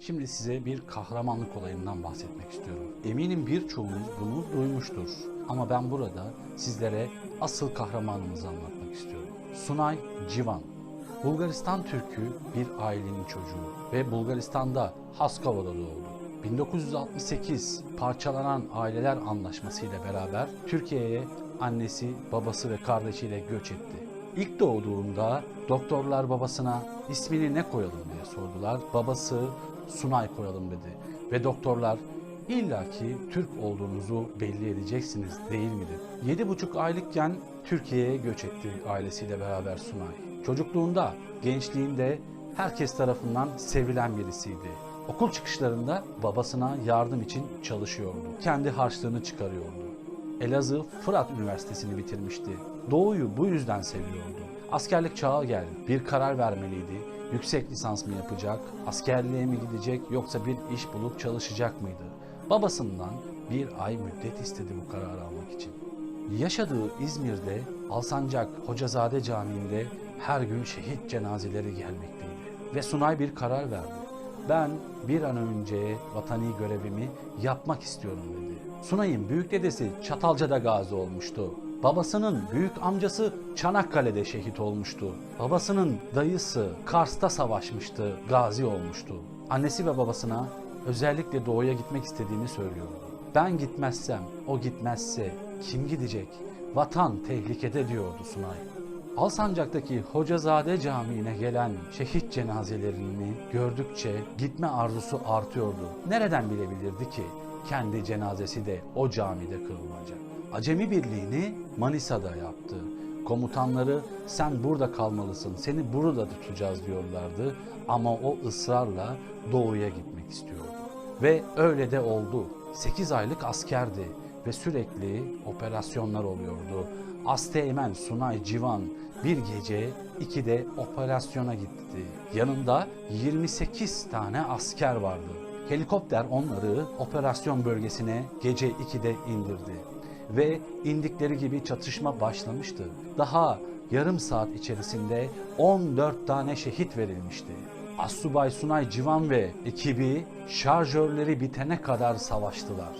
Şimdi size bir kahramanlık olayından bahsetmek istiyorum. Eminim birçoğunuz bunu duymuştur. Ama ben burada sizlere asıl kahramanımızı anlatmak istiyorum. Sunay Civan. Bulgaristan Türk'ü bir ailenin çocuğu ve Bulgaristan'da Haskova'da doğdu. 1968 parçalanan aileler anlaşması ile beraber Türkiye'ye annesi, babası ve kardeşiyle göç etti. İlk doğduğunda doktorlar babasına ismini ne koyalım diye sordular. Babası Sunay koyalım dedi. Ve doktorlar illaki Türk olduğunuzu belli edeceksiniz değil mi dedi. Yedi buçuk aylıkken Türkiye'ye göç etti ailesiyle beraber Sunay. Çocukluğunda, gençliğinde herkes tarafından sevilen birisiydi. Okul çıkışlarında babasına yardım için çalışıyordu. Kendi harçlığını çıkarıyordu. Elazığ Fırat Üniversitesi'ni bitirmişti. Doğu'yu bu yüzden seviyordu. Askerlik çağı geldi. Bir karar vermeliydi. Yüksek lisans mı yapacak, askerliğe mi gidecek yoksa bir iş bulup çalışacak mıydı? Babasından bir ay müddet istedi bu kararı almak için. Yaşadığı İzmir'de Alsancak Hocazade Camii'nde her gün şehit cenazeleri gelmekteydi. Ve Sunay bir karar verdi. Ben bir an önce vatani görevimi yapmak istiyorum dedi. Sunay'ın büyük dedesi Çatalca'da gazi olmuştu. Babasının büyük amcası Çanakkale'de şehit olmuştu. Babasının dayısı Kars'ta savaşmıştı, gazi olmuştu. Annesi ve babasına özellikle doğuya gitmek istediğini söylüyordu. Ben gitmezsem, o gitmezse kim gidecek? Vatan tehlikede diyordu Sunay. Alsancak'taki Hocazade Camii'ne gelen şehit cenazelerini gördükçe gitme arzusu artıyordu. Nereden bilebilirdi ki kendi cenazesi de o camide kılınacak? Acemi Birliği'ni Manisa'da yaptı. Komutanları sen burada kalmalısın, seni burada tutacağız diyorlardı ama o ısrarla doğuya gitmek istiyordu. Ve öyle de oldu. 8 aylık askerdi ve sürekli operasyonlar oluyordu. Asteğmen Sunay Civan bir gece 2'de operasyona gitti. Yanında 28 tane asker vardı. Helikopter onları operasyon bölgesine gece 2'de indirdi. Ve indikleri gibi çatışma başlamıştı. Daha yarım saat içerisinde 14 tane şehit verilmişti. Assubay Sunay Civan ve ekibi şarjörleri bitene kadar savaştılar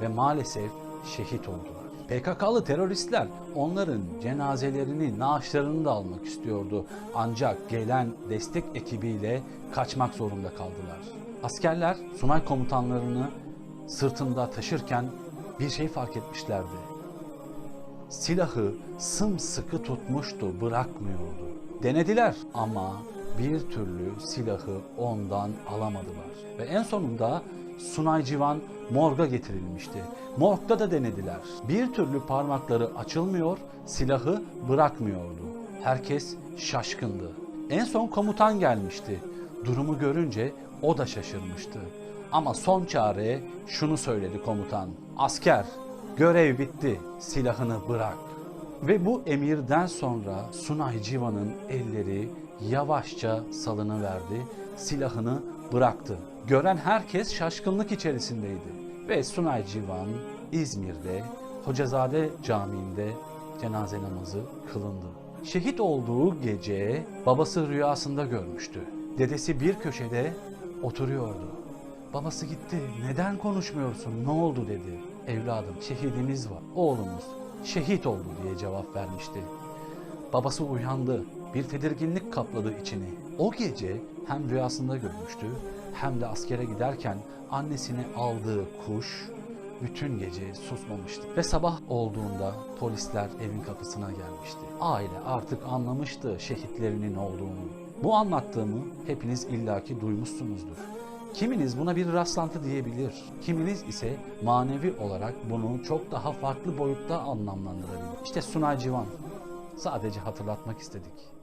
ve maalesef şehit oldular. PKK'lı teröristler onların cenazelerini, naaşlarını da almak istiyordu. Ancak gelen destek ekibiyle kaçmak zorunda kaldılar. Askerler Sunay komutanlarını sırtında taşırken bir şey fark etmişlerdi. Silahı sımsıkı tutmuştu, bırakmıyordu. Denediler ama bir türlü silahı ondan alamadılar. Ve en sonunda Sunay Civan morga getirilmişti. Morgda da denediler. Bir türlü parmakları açılmıyor, silahı bırakmıyordu. Herkes şaşkındı. En son komutan gelmişti. Durumu görünce o da şaşırmıştı. Ama son çare şunu söyledi komutan. Asker, görev bitti, silahını bırak. Ve bu emirden sonra Sunay Civan'ın elleri yavaşça salınıverdi, silahını bıraktı. Gören herkes şaşkınlık içerisindeydi. Ve Sunay Civan İzmir'de Hocazade Camii'nde cenaze namazı kılındı. Şehit olduğu gece babası rüyasında görmüştü. Dedesi bir köşede oturuyordu. Babası gitti. Neden konuşmuyorsun? Ne oldu dedi. Evladım şehidimiz var. Oğlumuz şehit oldu diye cevap vermişti. Babası uyandı. Bir tedirginlik kapladı içini. O gece hem rüyasında görmüştü hem de askere giderken annesini aldığı kuş bütün gece susmamıştı. Ve sabah olduğunda polisler evin kapısına gelmişti. Aile artık anlamıştı şehitlerinin olduğunu. Bu anlattığımı hepiniz illaki duymuşsunuzdur. Kiminiz buna bir rastlantı diyebilir. Kiminiz ise manevi olarak bunu çok daha farklı boyutta anlamlandırabilir. İşte Sunay Civan. Sadece hatırlatmak istedik.